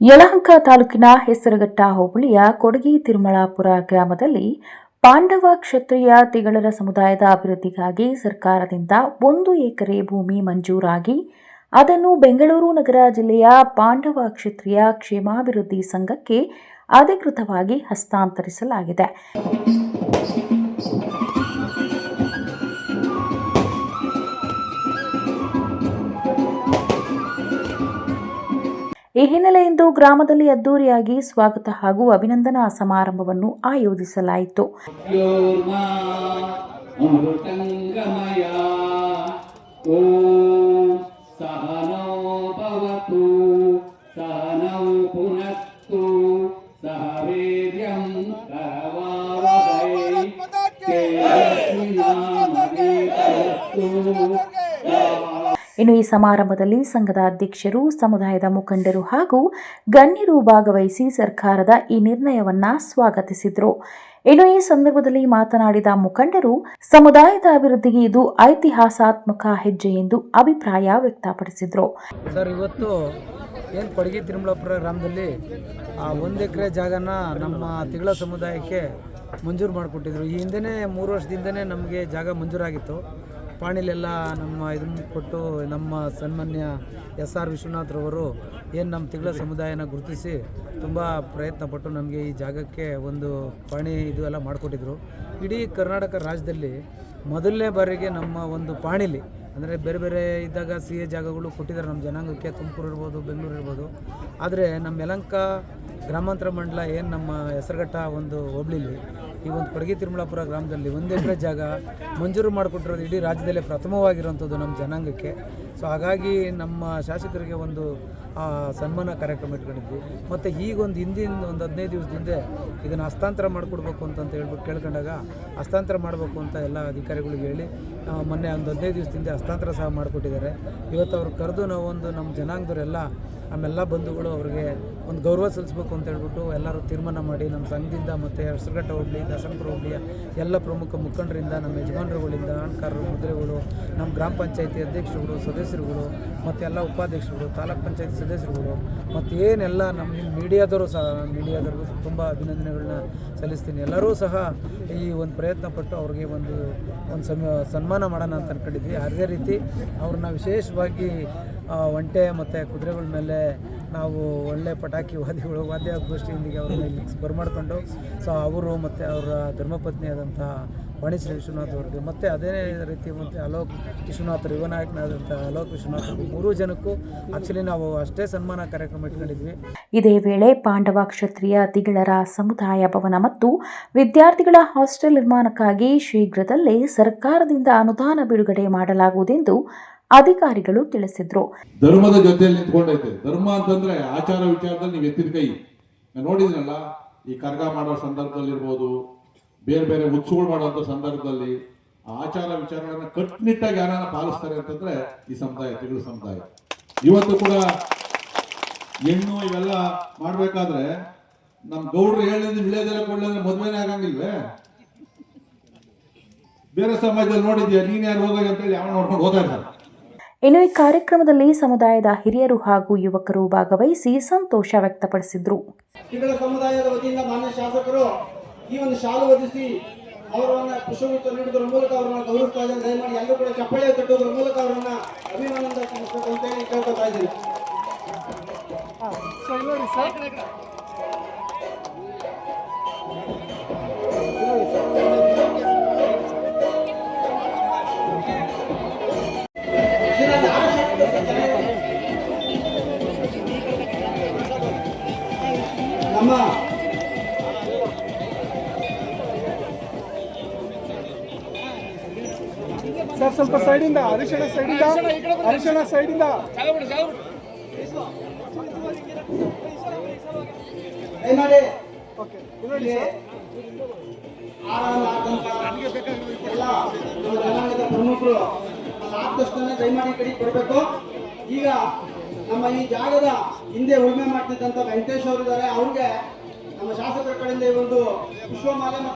ಯಲಹಂಕ ತಾಲೂಕಿನ ಹೆಸರುಘಟ್ಟ ಹೋಬಳಿಯ ಕೊಡಗಿ ತಿರುಮಲಾಪುರ ಗ್ರಾಮದಲ್ಲಿ ಪಾಂಡವ ಕ್ಷತ್ರಿಯ ತಿಗಳರ ಸಮುದಾಯದ ಅಭಿವೃದ್ಧಿಗಾಗಿ ಸರ್ಕಾರದಿಂದ ಒಂದು ಎಕರೆ ಭೂಮಿ ಮಂಜೂರಾಗಿ, ಅದನ್ನು ಬೆಂಗಳೂರು ನಗರ ಜಿಲ್ಲೆಯ ಪಾಂಡವ ಕ್ಷತ್ರಿಯ ಕ್ಷೇಮಾಭಿವೃದ್ಧಿ ಸಂಘಕ್ಕೆ ಅಧಿಕೃತವಾಗಿ ಹಸ್ತಾಂತರಿಸಲಾಗಿದೆ. ಈ ಹಿನ್ನೆಲೆಯಿಂದ ಗ್ರಾಮದಲ್ಲಿ ಅದ್ದೂರಿಯಾಗಿ ಸ್ವಾಗತ ಹಾಗೂ ಅಭಿನಂದನಾ ಸಮಾರಂಭವನ್ನು ಆಯೋಜಿಸಲಾಯಿತು. ಇನ್ನು ಈ ಸಮಾರಂಭದಲ್ಲಿ ಸಂಘದ ಅಧ್ಯಕ್ಷರು, ಸಮುದಾಯದ ಮುಖಂಡರು ಹಾಗೂ ಗಣ್ಯರು ಭಾಗವಹಿಸಿ ಸರ್ಕಾರದ ಈ ನಿರ್ಣಯವನ್ನ ಸ್ವಾಗತಿಸಿದರು. ಇನ್ನು ಈ ಸಂದರ್ಭದಲ್ಲಿ ಮಾತನಾಡಿದ ಮುಖಂಡರು, ಸಮುದಾಯದ ಅಭಿವೃದ್ಧಿಗೆ ಇದು ಐತಿಹಾಸಾತ್ಮಕ ಹೆಜ್ಜೆ ಎಂದು ಅಭಿಪ್ರಾಯ ವ್ಯಕ್ತಪಡಿಸಿದರು. ಸರ್, ಇವತ್ತು ಏನು ಕೊಡಗಿ ತಿರುಮಲಾಪುರ ಗ್ರಾಮದಲ್ಲಿ, ಆ, ಒಂದು ಎಕರೆ ಜಾಗನ ನಮ್ಮ ತಿಗಳ ಸಮುದಾಯಕ್ಕೆ ಮಂಜೂರು ಮಾಡಿಕೊಟ್ಟಿದ್ರು. ಈ ಹಿಂದೆ ಮೂರು ವರ್ಷದಿಂದನೇ ನಮಗೆ ಜಾಗ ಮಂಜೂರಾಗಿತ್ತು. ಪಾಣಿಲೆಲ್ಲ ನಮ್ಮ ಇದನ್ನು ಕೊಟ್ಟು ನಮ್ಮ ಸನ್ಮಾನ್ಯ ಎಸ್ ಆರ್ ವಿಶ್ವನಾಥ್ರವರು ಏನು ನಮ್ಮ ತಿಗಳ ಸಮುದಾಯನ ಗುರುತಿಸಿ ತುಂಬ ಪ್ರಯತ್ನಪಟ್ಟು ನಮಗೆ ಈ ಜಾಗಕ್ಕೆ ಒಂದು ಪಾಣಿ ಇದು ಎಲ್ಲ ಮಾಡಿಕೊಟ್ಟಿದ್ರು. ಇಡೀ ಕರ್ನಾಟಕ ರಾಜ್ಯದಲ್ಲಿ ಮೊದಲನೇ ಬಾರಿಗೆ ನಮ್ಮ ಒಂದು ಪಾಣಿಲಿ, ಅಂದರೆ ಬೇರೆ ಬೇರೆ ಇದ್ದಾಗ ಸಿ ಎ ಜಾಗಗಳು ಕೊಟ್ಟಿದ್ದಾರೆ. ನಮ್ಮ ಜನಾಂಗಕ್ಕೆ ತುಮಕೂರು ಇರ್ಬೋದು, ಬೆಂಗಳೂರು ಇರ್ಬೋದು. ಆದರೆ ನಮ್ಮ ಯಲಂಕ ಗ್ರಾಮಾಂತರ ಮಂಡಲ ಏನು ನಮ್ಮ ಹೆಸರುಘಟ್ಟ ಒಂದು ಹೋಬಳಿಲಿ ಈ ಒಂದು ಕೊಡಗಿ ತಿರುಮಲಾಪುರ ಗ್ರಾಮದಲ್ಲಿ ಒಂದು ಎಕರೆ ಜಾಗ ಮಂಜೂರು ಮಾಡಿಕೊಟ್ಟಿರೋದು ಇಡೀ ರಾಜ್ಯದಲ್ಲೇ ಪ್ರಥಮವಾಗಿರುವಂಥದ್ದು ನಮ್ಮ ಜನಾಂಗಕ್ಕೆ. ಸೊ ಹಾಗಾಗಿ ನಮ್ಮ ಶಾಸಕರಿಗೆ ಒಂದು ಸನ್ಮಾನ ಕಾರ್ಯಕ್ರಮ ಇಟ್ಕೊಂಡಿದ್ವಿ. ಮತ್ತು ಈಗ ಒಂದು ಹಿಂದಿನ ಒಂದು ಹದಿನೈದು ದಿವಸದಿಂದ ಇದನ್ನು ಹಸ್ತಾಂತರ ಮಾಡಿಕೊಡ್ಬೇಕು ಅಂತಂತ ಹೇಳ್ಬಿಟ್ಟು ಕೇಳ್ಕೊಂಡಾಗ, ಹಸ್ತಾಂತರ ಮಾಡಬೇಕು ಅಂತ ಎಲ್ಲ ಅಧಿಕಾರಿಗಳಿಗೆ ಹೇಳಿ ಮೊನ್ನೆ ಒಂದು ಹದಿನೈದು ದಿವಸದಿಂದ ಹಸ್ತಾಂತರ ಸಹ ಮಾಡಿಕೊಟ್ಟಿದ್ದಾರೆ. ಇವತ್ತು ಅವ್ರು ಕರೆದು ನಾವು ಒಂದು ನಮ್ಮ ಜನಾಂಗದವರೆಲ್ಲ, ನಮ್ಮೆಲ್ಲ ಬಂಧುಗಳು ಅವರಿಗೆ ಒಂದು ಗೌರವ ಸಲ್ಲಿಸ್ಬೇಕು ಅಂತ ಹೇಳ್ಬಿಟ್ಟು ಎಲ್ಲರೂ ತೀರ್ಮಾನ ಮಾಡಿ, ನಮ್ಮ ಸಂಘದಿಂದ ಮತ್ತು ಹೆಸರುಘಟ್ಟ ಹೋಬಳಿ, ದಸನಪುರ ಹೋಗಲಿ ಎಲ್ಲ ಪ್ರಮುಖ ಮುಖಂಡರಿಂದ, ನಮ್ಮ ಯಜಮಾನರುಗಳಿಂದ ಅಣ್ಕಾರರು ಮುದ್ರೆಗಳು, ನಮ್ಮ ಗ್ರಾಮ ಪಂಚಾಯತಿ ಅಧ್ಯಕ್ಷರುಗಳು ಸದಸ್ಯರುಗಳು, ಮತ್ತು ಎಲ್ಲ ಉಪಾಧ್ಯಕ್ಷರುಗಳು, ತಾಲೂಕ್ ಪಂಚಾಯತ್ ಸದಸ್ಯರುಗಳು, ಮತ್ತು ಏನೆಲ್ಲ ನಮ್ಮ ನಿಮ್ಮ ಮೀಡಿಯಾದವರು ಸಹ, ಮೀಡಿಯಾದವ್ರಿಗೂ ತುಂಬ ಅಭಿನಂದನೆಗಳನ್ನ ಸಲ್ಲಿಸ್ತೀನಿ. ಎಲ್ಲರೂ ಸಹ ಈ ಒಂದು ಪ್ರಯತ್ನ ಪಟ್ಟು ಅವ್ರಿಗೆ ಒಂದು ಒಂದು ಸಮ ಸನ್ಮಾನ ಮಾಡೋಣ ಅಂತ ಅಂದ್ಕೊಂಡಿದ್ವಿ ಅದೇ ರೀತಿ ಅವ್ರನ್ನ ವಿಶೇಷವಾಗಿ ಒಂಟೆ ಮತ್ತು ಕುದುರೆಗಳ ಮೇಲೆ ನಾವು ಒಳ್ಳೆ ಪಟಾಕಿ ವಾದ್ಯಗಳು ವಾದ್ಯಗೋಷ್ಠಿಯೊಂದಿಗೆ ಅವ್ರನ್ನ ಇಲ್ಲಿ ಬರ್ಮಾಡ್ಕೊಂಡು ಸೊ ಅವರು ಮತ್ತು ಅವರ ಧರ್ಮಪತ್ನಿಯಾದಂಥ ವಾಣಿಶ್ರೀ ವಿಶ್ವನಾಥ್ ಅವ್ರಿಗೆ. ಮತ್ತು ಅದೇ ರೀತಿ ಮತ್ತು ಅಲೋಕ್ ವಿಶ್ವನಾಥ್ ಯುವನಾಯಕನಾದಂಥ ಅಲೋಕ್ ವಿಶ್ವನಾಥ್ ಮೂರು ಜನಕ್ಕೂ ಆ್ಯಕ್ಚುಲಿ ನಾವು ಅಷ್ಟೇ ಸನ್ಮಾನ ಕಾರ್ಯಕ್ರಮ ಇಟ್ಕೊಂಡಿದ್ವಿ. ಇದೇ ವೇಳೆ ಪಾಂಡವ ಕ್ಷತ್ರಿಯ ತಿಗಳರ ಸಮುದಾಯ ಭವನ ಮತ್ತು ವಿದ್ಯಾರ್ಥಿಗಳ ಹಾಸ್ಟೆಲ್ ನಿರ್ಮಾಣಕ್ಕಾಗಿ ಶೀಘ್ರದಲ್ಲೇ ಸರ್ಕಾರದಿಂದ ಅನುದಾನ ಬಿಡುಗಡೆ ಮಾಡಲಾಗುವುದೆಂದು ಅಧಿಕಾರಿಗಳು ತಿಳಿಸಿದರು. ಧರ್ಮದ ಜೊತೆಯಲ್ಲಿ ನಿಂತ್ಕೊಂಡೈತೆ. ಧರ್ಮ ಅಂತಂದ್ರೆ ಆಚಾರ ವಿಚಾರದಲ್ಲಿ ನೀವು ಎತ್ತಿದ ಕೈ ನೋಡಿದ್ರಲ್ಲ ಈ ಕರ್ಗ ಮಾಡೋ ಸಂದರ್ಭದಲ್ಲಿರ್ಬೋದು ಬೇರೆ ಬೇರೆ ಉತ್ಸವಗಳು ಮಾಡುವಂತ ಸಂದರ್ಭದಲ್ಲಿ ಆಚಾರ ವಿಚಾರಗಳನ್ನ ಕಟ್ಟುನಿಟ್ಟಾಗಿ ಯಾರನ್ನ ಪಾಲಿಸ್ತಾರೆ ಅಂತಂದ್ರೆ ಈ ಸಮುದಾಯ ತಿಗಳು ಸಮುದಾಯ. ಇವತ್ತು ಕೂಡ ಹೆಣ್ಣು ಇವೆಲ್ಲ ಮಾಡ್ಬೇಕಾದ್ರೆ ನಮ್ ಗೌಡ್ರು ಹೇಳಿದ್ರೆ ವಿಳೆದೆಲ್ಲ ಕೊಡ್ಲಿದ್ರೆ ಮದ್ವೆನೇ ಆಗಂಗಿಲ್ವೇ? ಬೇರೆ ಸಮಾಜದಲ್ಲಿ ನೋಡಿದ್ಯಾ ನೀನ್ ಯಾರು ಹೋದಾಗ ಅಂತೇಳಿ ಯಾವ ನೋಡ್ಕೊಂಡು ಹೋಗ್ತಾ ಇರ್ತಾರೆ ಇನ್ನು ಈ ಕಾರ್ಯಕ್ರಮದಲ್ಲಿ ಸಮುದಾಯದ ಹಿರಿಯರು ಹಾಗೂ ಯುವಕರು ಭಾಗವಹಿಸಿ ಸಂತೋಷ ವ್ಯಕ್ತಪಡಿಸಿದ್ರು. ಸಮುದಾಯದ ವತಿಯಿಂದ ಮಾನ್ಯ ಶಾಸಕರು ಈ ಒಂದು ಶಾಲು ಒದಿಸಿ ಅವರನ್ನ ಪುಷ್ಪಗುಚ್ಛ ನೀಡುವುದರ ಮೂಲಕ ಅವರನ್ನ ಗೌರವಿಸ್ತಾ ಇದ್ದಾರೆ. ದಯಮಾಡಿ ಎಲ್ಲರೂ ಕೂಡ ಚಪ್ಪಳೆ ತಟ್ಟುವುದರ ಮೂಲಕ ಅವರನ್ನ ಅಭಿಮಾನದ ಸಲ್ಲಿಸಬೇಕು ಅಂತ ಹೇಳಿ ಕೇಳ್ಕೊತಾ ಇದ್ದೀನಿ. ನಮ್ಮ ಸರ್ ಸ್ವಲ್ಪ ಸೈಡಿಂದ ಅರಿಶಿಣ ಸೈಡಿಂದ ಅರಿಶಿಣ ಸೈಡಿಂದ. ಪ್ರಮುಖರು ಆದಷ್ಟನ್ನ ದಯಮಾಡಿ ಕಡೆ ಕೊಡಬೇಕು. ಈಗ ನಮ್ಮ ಈ ಜಾಗದ ಹಿಂದೆ ಉಳುಮೆ ಮಾಡ್ತಿದ್ದಂತ ವೆಂಕಟೇಶ್ ಅವರು ಇದ್ದಾರೆ ಅವ್ರಿಗೆ ನಮ್ಮ ಶಾಸಕರ ಕಡೆಯಿಂದ ಈ ಒಂದು ವಿಶ್ವಮಾಲೆ